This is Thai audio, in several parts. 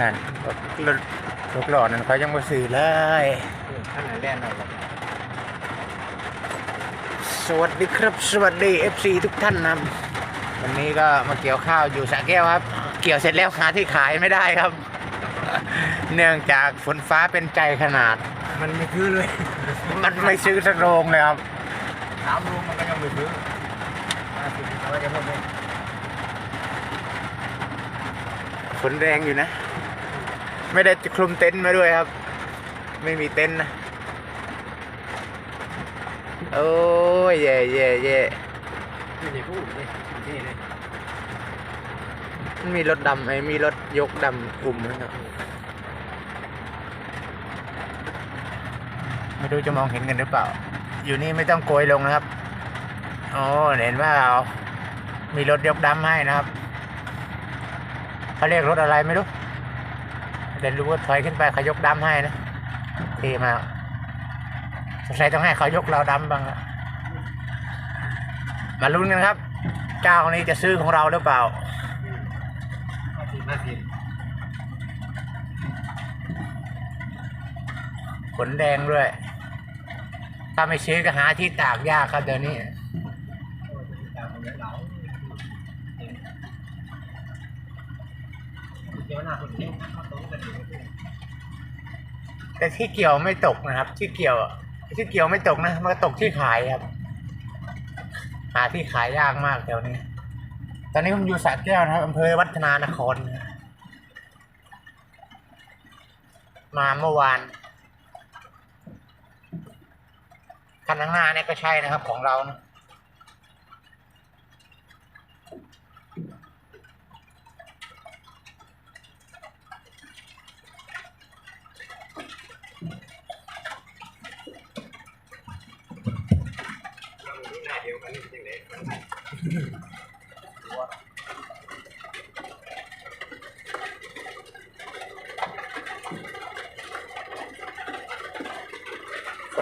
นั่นรถรถรถหล่อนั่นเขายังมาซื้อเลยข้างไหนแล่นเราสวัสดีครับ สวัสดี FC ทุกท่านนะวันนี้ก็มาเกี่ยวข้าวอยู่สระแก้วครับ เกี่ยวเสร็จแล้วหาที่ขายไม่ได้ครับ เนื่องจากฝนฟ้าเป็นใจขนาด มันไม่คือเลย มันไม่ซื้อสักโรงเลยครับสามรูมันก็ยังไม่คือห้าสิบเอาไว้จะหมดเลยฝนแรงอยู่นะ ไม่ได้คลุมเต็นท์มาด้วยครับ ไม่มีเต็นท์นะ โอ้ยเย่เย่เย่นี่นี่พูดเลยนี่เลยมันมีรถดำไอ้มีรถยกดำกลุ่มนะครับไม่รู้จะมองเห็นกันหรือเปล่า อยู่นี่ไม่ต้องโกยลงนะครับอ๋อเห็นว่าเรามีรถยกดำให้นะครับเขาเรียกรถอะไรไม่รู้ แต่รู้ว่าถอยขึ้นไปเขายกดำให้นะเท่มาสงสัยต้องให้เขายกเราดำบ้างอะมาลุ้นกันครับ เจ้าคนนี้จะซื้อของเราหรือเปล่าห้าสิบห้าสิบขนแดงด้วย ถ้าไม่ซื้อก็หาที่ตากยากครับเดี๋ยวนี้ ตามคนเหลาเดี๋ยวหน้าคนนี้เขาตรงกันอยู่ แต่ที่เกี่ยวไม่ตกนะครับ ที่เกี่ยวที่เกี่ยวไม่ตกนะมันตกที่ขายครับ หาที่ขายยากมากแถวนี้ ตอนนี้ผมอยู่สระแก้วนะครับอำเภอวัฒนานคร มาเมื่อวานคันข้างหน้าเนี่ยก็ใช่นะครับของเรานะ หน้าเดียวกันนี่จริงเลย ฝ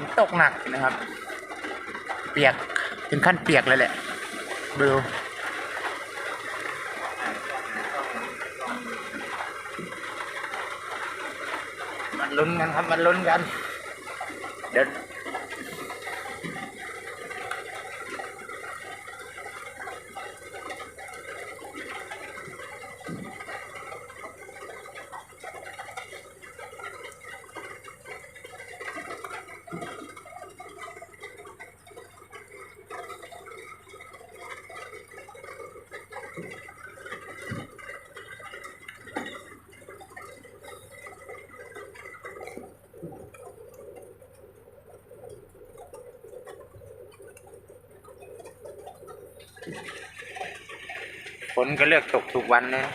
นตกหนักนะครับ เปียกถึงขั้นเปียกเลยแหละดูมันลุ้นกันครับมันลุ้นกัน เดี๋ยว ฝนก็เลือกตกทุกวันเลยนะ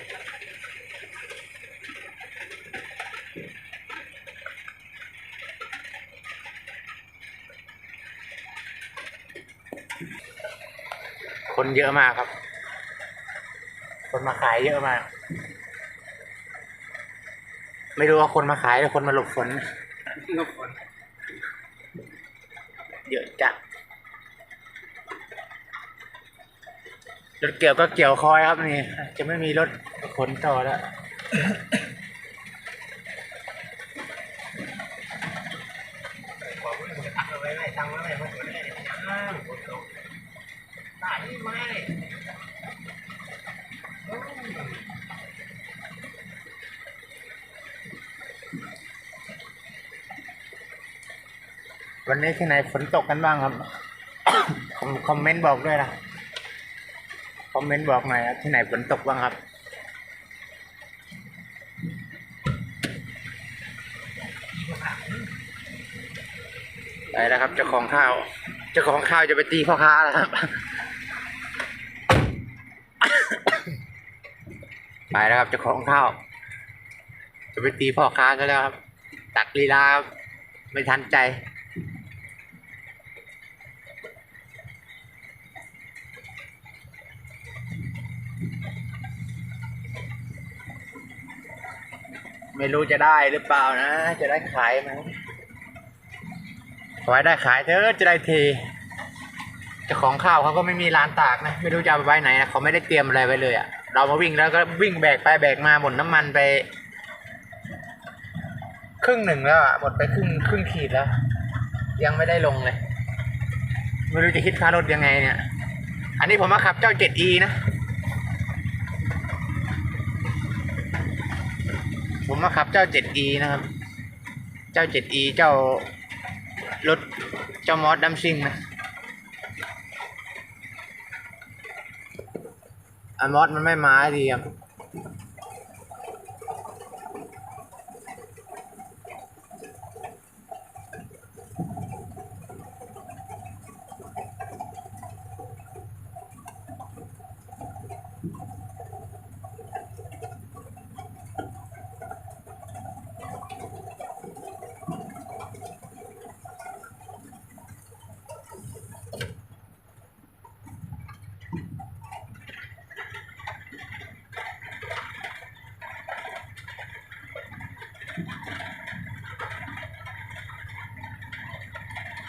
คนเยอะมากครับ คนมาขายเยอะมาก ไม่รู้ว่าคนมาขายหรือคนมาหลบฝนหลูกคน เยอะจัด รถเกี่ยวก็เกี่ยวคอยครับนี่ จะไม่มีรถขนต่อแล้วว่าจะตักเอาไว้ไม่ตังไว้ไม่หมดเลยอ้าวฝนตกตายไม่วันนี้ที่ไหนฝนตกกันบ้างครับ คอมเมนต์บอกด้วยนะ อมเมนต์บอกหน่อยครับที่ไหนฝนตกบ้างครับ ไปแล้วครับเจ้าของข้าวเจ้าของข้าวจะไปตีพ่อค้าแล้วครับ ไปแล้วครับเจ้าของข้าว จะไปตีพ่อค้าก็แล้วครับ ตักลีลาไม่ทันใจ ไม่รู้จะได้หรือเปล่านะ จะได้ขายไหมขอให้ได้ขายเถอะจะได้ทเจ้าของข้าวเขาก็ไม่มีร้านตากนะ ไม่รู้จะไปไว้ไหนนะเขาไม่ได้เตรียมอะไรไว้เลยอะ่ะ เรามาวิ่งแล้วก็วิ่งแบกไปแบกมาหมดน้ำมันไป ครึ่งหนึ่งแล้วอะหมดไปครึ่งครึ่งขีดแล้ว ยังไม่ได้ลงเลย ไม่รู้จะคิดค่ารถยังไงเนี่ย อันนี้ผมมาขับเจ้า 7e นะ ผมมาขับเจ้า 7e นะครับ เจ้า 7e เจ้ารถเจ้ามอสดัมซิงนะอมอสมันไม่มาดีครับ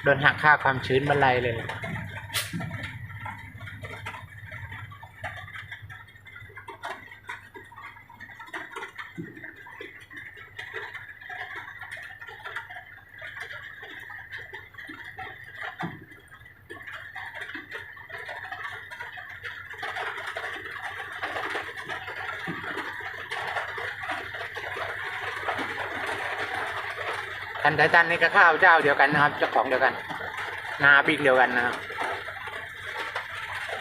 โดนหักค่าความชื้นบรรลัยเลย ทันไททันนี่ก็ข้าวเจ้าเดียวกันนะครับเจ้าของเดียวกัน นาปีกเดียวกันนะครับ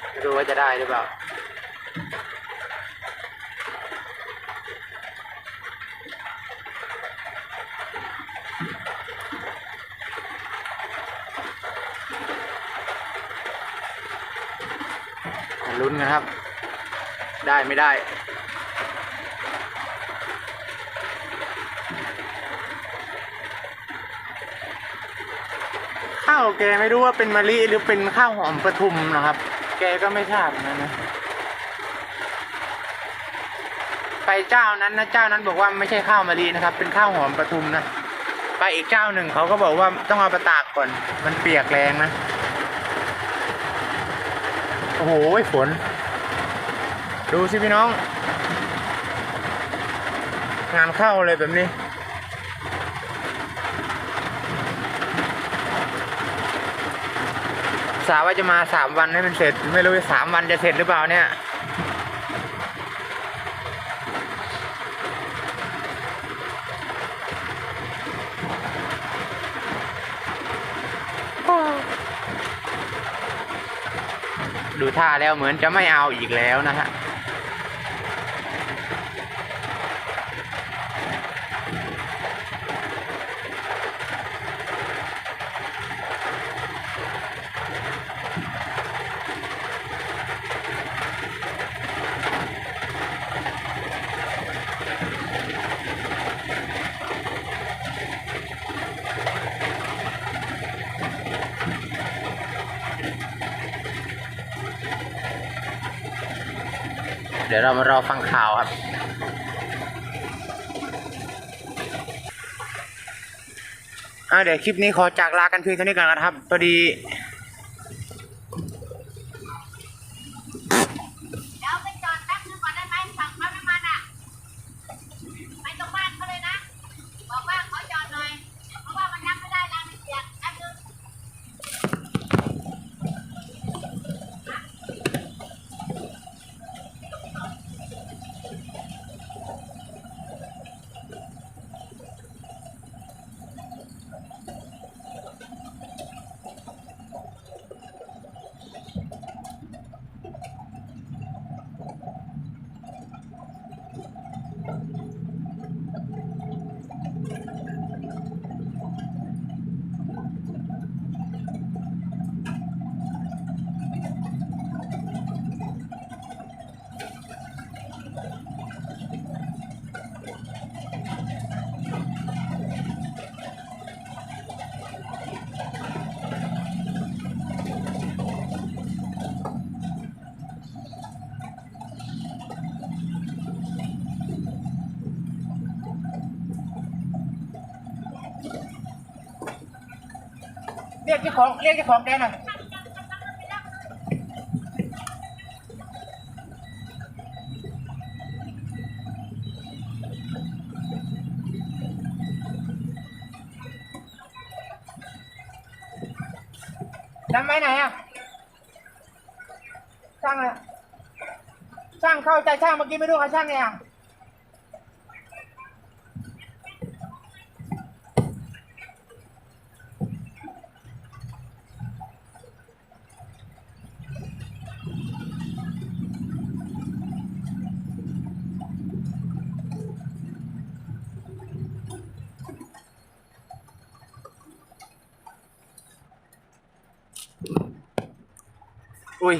ไม่รู้ว่าจะได้หรือเปล่าลุ้นกันครับ ได้ไม่ได้าวแกไม่รู้ว่าเป็นมะลิหรือเป็นข้าวหอมปทุมนะครับ แกก็ไม่ทราบนะนะไปเจ้านั้นนะเจ้านั้นบอกว่าไม่ใช่ข้าวมะลินะครับ เป็นข้าวหอมปทุมนะไปอีกเจ้าหนึ่งเขาก็บอกว่าต้องเอาไปตากก่อน มันเปียกแรงนะโอ้โหฝน ดูสิพี่น้อง งานเข้าเลยแบบนี้าว่าจะมาสามวันให้มันเสร็จ ไม่รู้สามวันจะเสร็จหรือเปล่าเนี่ยดูท่าแล้วเหมือนจะไม่เอาอีกแล้วนะฮะ เดี๋ยวเรามารอฟังข่าวครับ อ่าเดี๋ยวคลิปนี้ขอจากลากันเพียงเท่านี้ก่อนนะครับพอดีเดี๋ รียกเจ้ของเรียกเจ้าของแกงหน่อยทำไว้ไหนอะช่างเลยช่างเข้าใจช่างเมื่อกี้ไม่รู้ใครช่างเนี่ย อุ้ย